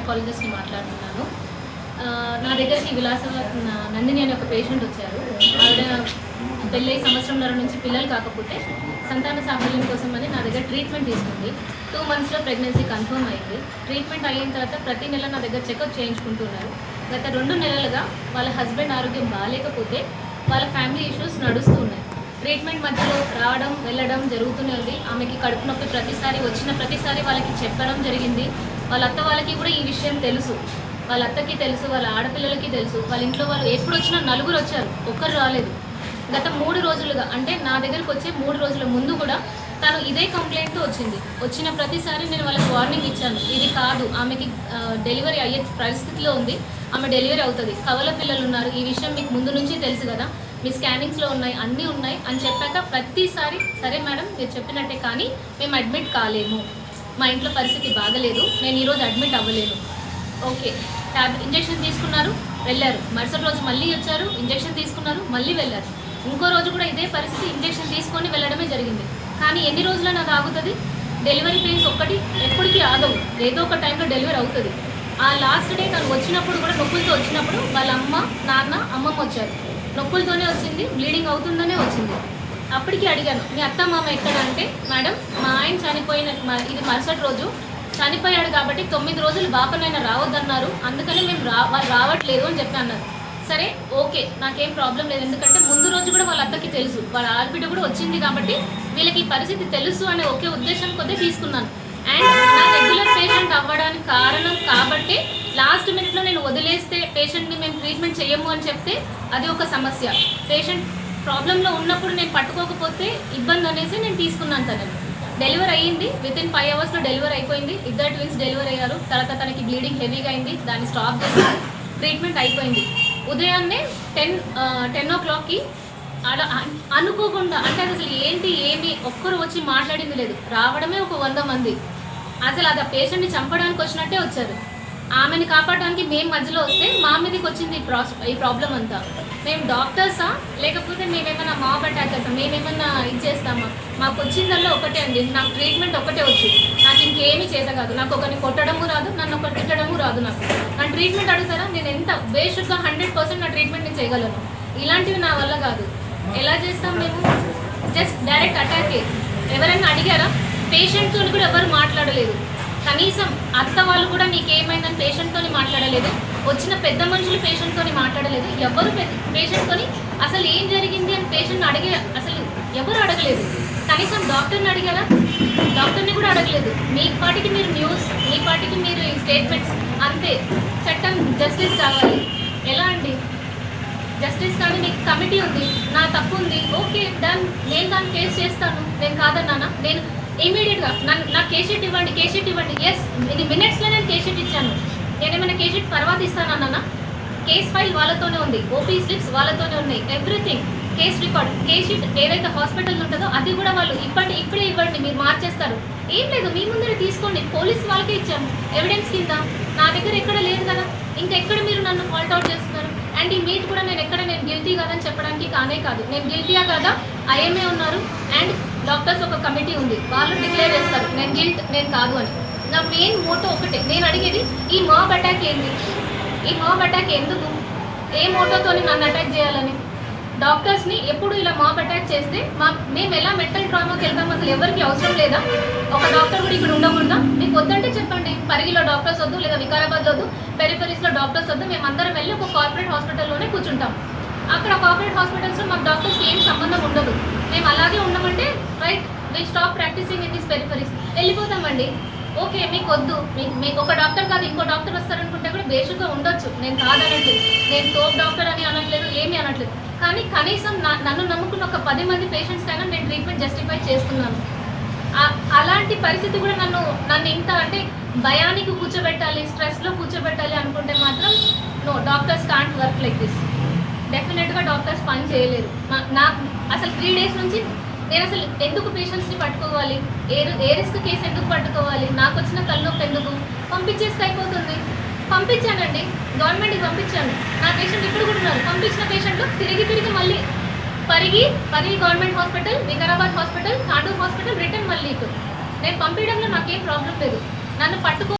గైనకాలజిస్ట్ని మాట్లాడుతున్నాను. నా దగ్గరికి విలాస నా- నందిని అనే ఒక పేషెంట్ వచ్చారు. ఆవిడ పెళ్ళై సంవత్సరంన్నర నుంచి పిల్లలు కాకపోతే సంతాన సాఫల్యం కోసం అని నా దగ్గర ట్రీట్మెంట్ తీసుకుంది. టూ మంత్స్లో ప్రెగ్నెన్సీ కన్ఫర్మ్ అయింది. ట్రీట్మెంట్ అయిన తర్వాత ప్రతి నెల నా దగ్గర చెకప్ చేయించుకుంటున్నారు. గత రెండు నెలలుగా వాళ్ళ హస్బెండ్ ఆరోగ్యం బాగాలేకపోతే వాళ్ళ ఫ్యామిలీ ఇష్యూస్ నడుస్తూ ఉన్నాయి ట్రీట్మెంట్ మధ్యలో రావడం వెళ్ళడం జరుగుతూనే ఉంది. ఆమెకి కడుపు నొప్పి ప్రతిసారి వచ్చిన ప్రతిసారి వాళ్ళకి చెప్పడం జరిగింది. వాళ్ళ అత్త వాళ్ళకి కూడా ఈ విషయం తెలుసు. వాళ్ళ అత్తకి తెలుసు వాళ్ళ ఆడపిల్లలకి తెలుసు. వాళ్ళ ఇంట్లో వాళ్ళు ఎప్పుడు వచ్చినా నలుగురు వచ్చారు. ఒక్కరు రాలేదు. గత మూడు రోజులుగా అంటే నా దగ్గరకు వచ్చే మూడు రోజుల ముందు కూడా తను ఇదే కంప్లైంట్తో వచ్చింది. వచ్చిన ప్రతిసారి నేను వాళ్ళకి వార్నింగ్ ఇచ్చాను. ఇది కాదు. ఆమెకి డెలివరీ అయ్యే పరిస్థితిలో ఉంది. ఆమె డెలివరీ అవుతుంది. కవల పిల్లలు ఉన్నారు. ఈ విషయం మీకు ముందు నుంచి తెలుసు కదా. మీ స్కానింగ్స్లో ఉన్నాయి. అన్నీ ఉన్నాయి. అని చెప్పాక ప్రతిసారి సరే మేడం మీరు చెప్పినట్టే కానీ మేము అడ్మిట్ కాలేము. మా ఇంట్లో పరిస్థితి బాగలేదు. నేను ఈరోజు అడ్మిట్ అవ్వలేను. ఓకే. ట్యాబ్ ఇంజెక్షన్ తీసుకున్నారు వెళ్ళారు. మరుసటి రోజు మళ్ళీ వచ్చారు ఇంజెక్షన్ తీసుకున్నారు మళ్ళీ వెళ్ళారు. ఇంకో రోజు కూడా ఇదే పరిస్థితి ఇంజెక్షన్ తీసుకొని వెళ్ళడమే జరిగింది. కానీ ఎన్ని రోజులు నాకు ఆగుతుంది? డెలివరీ పెయిన్స్ ఒక్కటి ఎప్పటికీ ఆగవు. ఏదో ఒక టైంలో డెలివరీ అవుతుంది. ఆ లాస్ట్ డే తను వచ్చినప్పుడు కూడా నొప్పులతో వచ్చినప్పుడు వాళ్ళ అమ్మ నాన్న అమ్మమ్మ వచ్చారు. నొప్పులతోనే వచ్చింది బ్లీడింగ్ అవుతుందనే వచ్చింది. అప్పటికి అడిగాను మీ అత్త మామ ఎక్కడ అంటే మేడం మా ఆయన చనిపోయిన ఇది మరుసటి రోజు. చనిపోయాడు కాబట్టి తొమ్మిది రోజులు బాపనైనా రావద్దన్నారు. అందుకని మేము రా వాళ్ళు రావట్లేదు అని చెప్పి అన్నారు. సరే ఓకే నాకేం ప్రాబ్లం లేదు. ఎందుకంటే ముందు రోజు కూడా వాళ్ళ అత్తకి తెలుసు. వాళ్ళ ఆడబిడ్డ కూడా వచ్చింది కాబట్టి వీళ్ళకి ఈ పరిస్థితి తెలుసు అనే ఒకే ఉద్దేశం కొద్దీ తీసుకున్నాను. అండ్ నా రెగ్యులర్ పేషెంట్ అవ్వడానికి కారణం కాబట్టి లాస్ట్ మినిట్లో నేను వదిలేస్తే పేషెంట్ని మేము ట్రీట్మెంట్ చేయము అని చెప్తే అది ఒక సమస్య. పేషెంట్ ప్రాబ్లంలో ఉన్నప్పుడు నేను పట్టుకోకపోతే ఇబ్బంది అనేసి నేను తీసుకున్నాను తనని. డెలివరీ అయ్యింది విత్ ఇన్ ఫైవ్ అవర్స్లో డెలివరీ అయిపోయింది. ఇద్దరు ట్విన్స్ డెలివరీ అయ్యారు. తర్వాత తనకి బ్లీడింగ్ హెవీగా అయింది. దాన్ని స్టాప్ చేసి ట్రీట్మెంట్ అయిపోయింది. ఉదయాన్నే టెన్ టెన్ ఓ క్లాక్కి అలా అనుకోకుండా అంటే అది అసలు ఏంటి ఏమి ఒక్కరు వచ్చి మాట్లాడింది లేదు. రావడమే ఒక వంద మంది. అసలు అది ఆ పేషెంట్ని చంపడానికి వచ్చినట్టే వచ్చారు. ఆమెను కాపాడడానికి మేము మధ్యలో వస్తే మా మీదకి వచ్చింది ఈ ప్రాస్ ఈ ప్రాబ్లం అంతా. మేము డాక్టర్సా? లేకపోతే మేమేమైనా మాబ్ అటాకర్సా? మేమేమన్నా ఇది చేస్తామా? మాకు వచ్చిందల్లా ఒకటే అండి. నాకు ట్రీట్మెంట్ ఒకటే వచ్చు. నాకు ఇంకేమీ చేత కాదు నాకు ఒకరిని కొట్టడము రాదు నన్ను ఒకరు తిట్టడము రాదు నాకు. నా ట్రీట్మెంట్ అడుగుతారా? నేను ఎంత బేషుగ్గా హండ్రెడ్ పర్సెంట్ నా ట్రీట్మెంట్ నేను చేయగలను? ఇలాంటివి నా వల్ల కాదు. ఎలా చేస్తాం మేము? జస్ట్ డైరెక్ట్ అటాకే. ఎవరైనా అడిగారా? పేషెంట్తో కూడా ఎవరు మాట్లాడలేదు. కనీసం అత్త వాళ్ళు కూడా నీకేమైందని పేషెంట్తో మాట్లాడలేదు వచ్చిన పెద్ద మనుషులు పేషెంట్తో మాట్లాడలేదు ఎవరు పేషెంట్తో అసలు ఏం జరిగింది అని పేషెంట్ని అడిగే అసలు ఎవరు అడగలేదు. కనీసం డాక్టర్ని అడిగారా? డాక్టర్ని కూడా అడగలేదు. మీ పాటికి మీరు న్యూస్ మీ పాటికి మీరు స్టేట్మెంట్స్ అంతే. చట్టం జస్టిస్ కావాలి. ఎలా అండి? జస్టిస్ కానీ మీకు కమిటీ ఉంది నా తప్పు ఉంది ఓకే డన్ నేను దాన్ని ఫేస్ చేస్తాను. నేను కాదన్నానా? నేను ఇమీడియట్గా నన్ను నాకు కేసెట్ ఇవ్వండి కేసెట్ ఇవ్వండి. ఎస్ ఇది మినిట్స్లో నేను కేసెట్ ఇచ్చాను. నేను ఏమైనా తర్వాత ఇస్తానన్నా కేస్ ఫైల్ వాళ్ళతోనే ఉంది. ఓపీ స్లిప్స్ వాళ్ళతోనే ఉన్నాయి. Everything case record case sheet ఏదైతే హాస్పిటల్ ఉంటుందో అది కూడా వాళ్ళు ఇప్పటి ఇప్పుడే ఇవ్వండి మీరు మార్చేస్తారు. ఏం లేదు మీ ముందర తీసుకోండి. పోలీస్ వాళ్ళకే ఇచ్చాము ఎవిడెన్స్ కింద. నా దగ్గర ఎక్కడ లేదు కదా. ఇంకా ఎక్కడ మీరు నన్ను ఫాల్ట్ అవుట్ చేస్తున్నారు? అండ్ ఈ మీట్ కూడా నేను ఎక్కడ? నేను గిల్టీ కాదని చెప్పడానికి కానే కాదు. నేను గిల్టీయా కాదా? ఐఎంఏ ఉన్నారు. అండ్ డాక్టర్స్ ఒక కమిటీ ఉంది. వాళ్ళు డిక్లేర్ చేస్తారు. నేను గిల్ట్ నేను కాదు అని. నా మెయిన్ మోటో ఒకటే. నేను అడిగేది ఈ మాబ్ అటాక్ ఏంటి ఈ మాబ్ అటాక్ ఎందుకు? ఏ మోటోతో నన్ను అటాక్ చేయాలని? డాక్టర్స్ని ఎప్పుడు ఇలా మాబ్ అటాక్ చేస్తే మా మేము ఎలా మెంటల్ ట్రామాకి వెళ్తాం అసలు ఎవరికి అవసరం లేదా? ఒక డాక్టర్ కూడా ఇక్కడ ఉండకూడదా? మీకు వద్దంటే చెప్పండి. పరిగిలో డాక్టర్స్ వద్దు లేదా వికారాబాద్ వద్దు పెరిఫరీస్లో డాక్టర్స్ వద్దు. మేము అందరం వెళ్ళి ఒక కార్పొరేట్ హాస్పిటల్లోనే కూర్చుంటాం. అక్కడ కార్పొరేట్ హాస్పిటల్స్లో మాకు డాక్టర్స్కి ఏం సంబంధం ఉండదు. మేము అలాగే ఉండమంటే right we stop practising in this peripheries వెళ్ళిపోతామండి. Okay మీకు వద్దు మీకు మీకు ఒక డాక్టర్ కాదు ఇంకో డాక్టర్ వస్తారనుకుంటే కూడా బేషుగా ఉండొచ్చు. నేను కాదనట్లేదు. నేను తోపు డాక్టర్ అని అనట్లేదు ఏమీ అనట్లేదు. కానీ కనీసం నా నన్ను నమ్ముకున్న ఒక పది మంది పేషెంట్స్ నేను ట్రీట్మెంట్ జస్టిఫై చేస్తున్నాను. అలాంటి పరిస్థితి కూడా నన్ను నన్ను ఇంత అంటే భయానికి కూర్చోబెట్టాలి స్ట్రెస్లో కూర్చోబెట్టాలి అనుకుంటే మాత్రం no doctors can't work like this డెఫినెట్గా డాక్టర్స్ పని చేయలేరు. మా- నాకు అసలు త్రీ డేస్ నుంచి నేను అసలు ఎందుకు పేషెంట్స్ని పట్టుకోవాలి? ఏ ఏ రిస్క్ కేసు ఎందుకు పట్టుకోవాలి? నాకు వచ్చిన కళ్ళొప్పి ఎందుకు? పంపించేస్తే అయిపోతుంది. పంపించానండి. గవర్నమెంట్కి పంపించాను. నా పేషెంట్ ఇప్పుడు కూడా ఉన్నారు. పంపించిన పేషెంట్లు తిరిగి తిరిగి మళ్ళీ Parigi Parigi government hospital Vikarabad hospital Tandur hospital return మళ్ళీ ఇటు. నేను పంపించడంలో నాకేం ప్రాబ్లం లేదు. నన్ను పట్టుకో